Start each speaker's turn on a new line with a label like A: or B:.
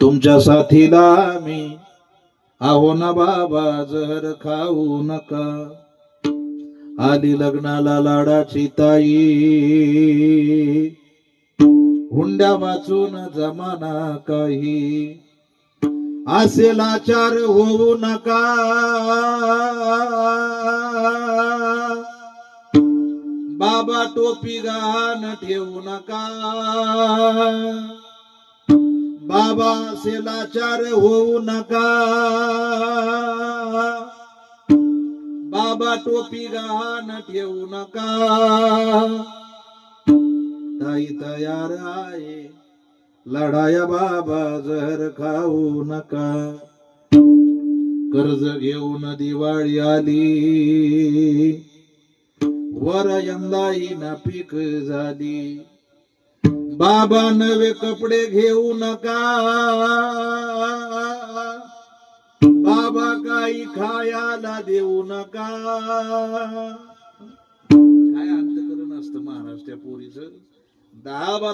A: तुमच्या साथीला मी आहो ना बाबा जहर खाऊ नका. आली लग्नाला लाडाची ताई. हुंड्या वाचून जमाना काही. असे लाचार होऊ नका. बाबा टोपी गहाण ठेवू नका. बाबा असेल होऊ नका. बाबा टोपी गहाण ठेवू नका. ताई तयार आहे लढाया बाबा जहर खाऊ नका. कर्ज घेऊन दिवाळी आली. वर यंदाही ना पीक झाली. बाबा नवे कपडे घेऊ नका. बाबा काही खायला देऊ नका. काय अंतकरण असतं महाराष्ट्र पोरीच? दहा बारा